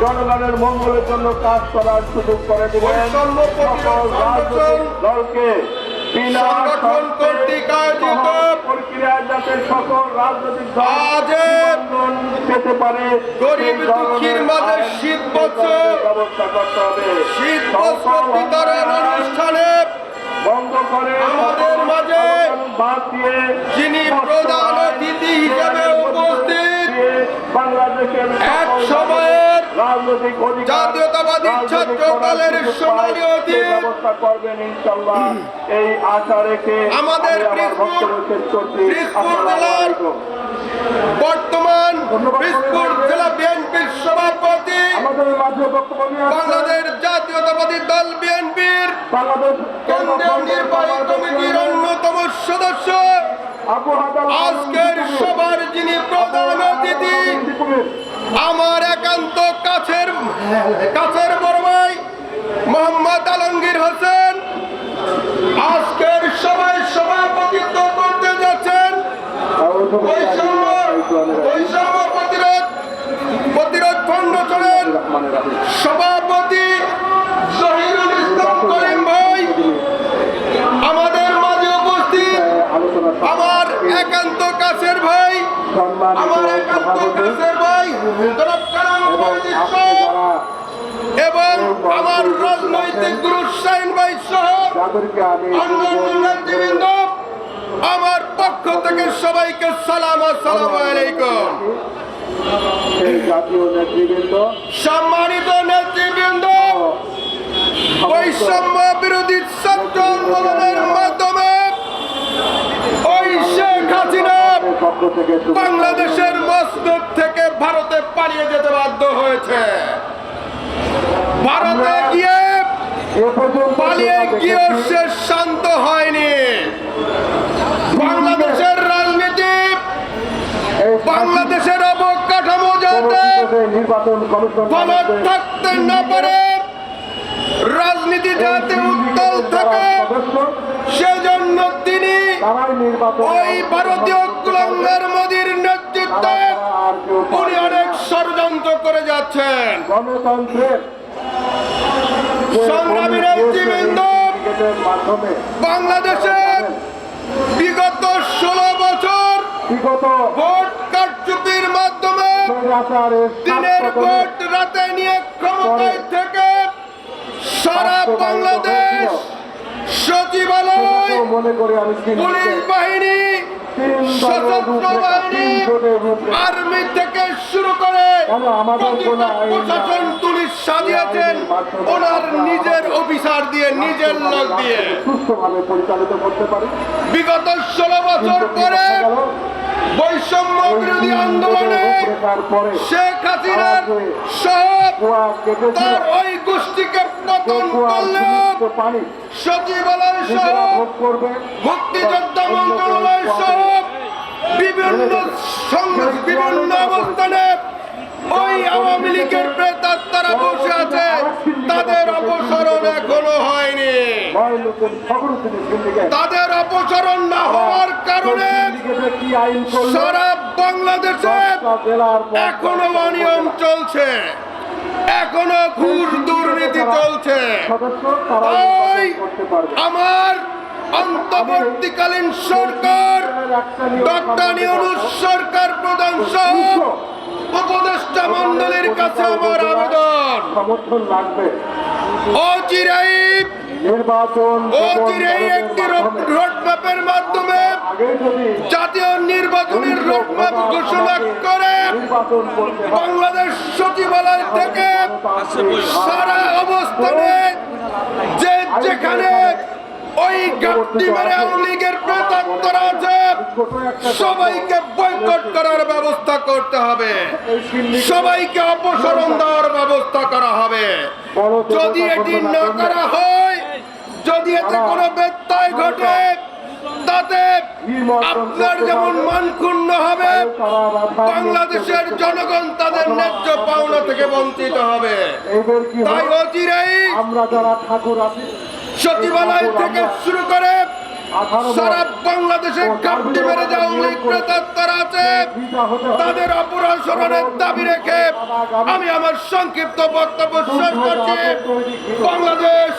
জনগণের মঙ্গলের জন্য কাজ করার সুযোগ করে দলকে সংগঠন কর্তৃক আয়োজিত প্রক্রিয়ায় যাতে সকল রাজনৈতিক দল পেতে পারে গরিব সেই দুঃখীর মাঝে শীত বস্ত্র ব্যবস্থা করতে হবে। শীত বিতরণ অনুষ্ঠানে বন্ধ করে আমাদের মাঝে বাদ দিয়ে যিনি প্রধান জাতীয়তাবাদী ছাত্র দলের সোনালী অতীত ব্যবস্থা করবেন ইনশাল্লাহ। এই আশা রেখে আমাদের আমি আমার পিরপুর- বক্তব্য শেষ করছি। পিরপুর আসসালামু জেলার বর্তমান জেলা বিএনপির সভাপতি বাংলাদেশ জাতীয়তাবাদী দল বিএনপির বাংলাদেশ কেন্দ্রীয় নির্বাহী কমিটির অন্যতম সদস্য। আজকের সবার যিনি প্রধান অতিথি আমার একান্ত কাছের কাছের বড় মোহাম্মদ আলমগীর হোসেন। আজকের সবাই সভাপতিত্ব করতে যাচ্ছেন। বৈষম্য বৈষম্য প্রতিরোধ প্রতিরোধ ফাউন্ডেশনের সভাপতি জহিরুল ইসলাম করিম ভাই আমাদের মাঝে উপস্থিত আমার একান্ত কাছের ভাই আমার একান্ত কাছের ভাই জনাব কালাম মজিদ সাহেব এবং আমার রাজনৈতিক গুরু শাহিন ভাই সহ নেতৃবৃন্দ আমার পক্ষ থেকে সবাইকে সালাম আসসালামু আলাইকুম। সম্মানিত নেতৃবৃন্দ বৈষম্য বিরোধী ছাত্র আন্দোলনের মাধ্যমে ওই শেখ হাসিনা বাংলাদেশের মসজিদ থেকে ভারতে পালিয়ে যেতে বাধ্য হয়েছে। ভারতে গিয়ে পালিয়ে গিয়েও সে শান্ত হয়নি। বাংলাদেশের রাজনীতি বাংলাদেশের অবকাঠামো যাতে ভালো থাকতে না পারে রাজনীতি যাতে উত্তল থাকে সেজন্য তিনি ওই ভারতীয় কুলাঙ্গার মোদীর নেতৃত্বে উনি অনেক ষড়যন্ত্র করে যাচ্ছেন। গণতন্ত্রের যে সংগ্রামী নেতৃবৃন্দ, ক্রিকেটের বাংলাদেশের বিগত ষোলো বছর বিগত ভোট কারচুপির মাধ্যমে দিনের ভোট রাতে নিয়ে ক্ষমতায় থেকে সারা বাংলাদেশ সচিবালয় মনে পুলিশ বাহিনী সশস্ত্র বাহিনী। আর্মি থেকে শুরু করে প্রশাসন? পুলিশ সাজিয়েছেন ওনার নিজের অফিসার দিয়ে নিজের লোক দিয়ে পরিচালিত করতে পারি বিগত ষোলো বছর পরে বৈষম্য বিরোধী আন্দোলনে শেখ হাসিনার সব তার ওই গোষ্ঠীকে পতন করলেও সচিবালয় সহ মুক্তিযোদ্ধা মন্ত্রণালয় সহ বিভিন্ন অবস্থানে ওই আওয়ামী লীগের প্রেতাত্মারা বসে আছে। তাদের অপসারণ এখনও হয়নি। তাদের অপসারণ না হওয়ার কারণে সারা বাংলাদেশে এখনও অনিয়ম চলছে। এখনও ঘুষ দুর্নীতি চলছে। তারা আমার অন্তর্বর্তীকালীন সরকার ডক্টর ইউনুস সরকার প্রধান সহ উপদেষ্টা মন্ডলীর কাছে আমার আবেদন। সমর্থন লাগবে। অচিরাই নির্বাচন অচিরাই একটি রোডম্যাপের মাধ্যমে জাতীয় নির্বাচনের রোডম্যাপ ঘোষণা করে বাংলাদেশ সচিবালয় থেকে সারা অবস্থানে যে যেখানে ওই গাপটি মেরে লীগের প্রেতাত্মরা আছে। সবাইকে বয়কট করার ব্যবস্থা করতে হবে। সবাইকে অপসারণ দেওয়ার ব্যবস্থা করা হবে। যদি এটি না করা হয় যদি এতে কোনো ব্যত্যয় ঘটে তাতে আপনার যেমন মান ক্ষুণ্ণ হবে বাংলাদেশের জনগণ তাদের ন্যায্য পাওনা থেকে বঞ্চিত হবে। তাই অচিরেই আমরা যারা ঠাকুর আছি সচিবালয় থেকে শুরু করে সারা বাংলাদেশে কাপটি মেরে যাওয়া প্রেতাত্মারা আছে। তাদের অপরাশনের দাবি রেখে আমি আমার সংক্ষিপ্ত বক্তব্য শেষ করছি। বাংলাদেশ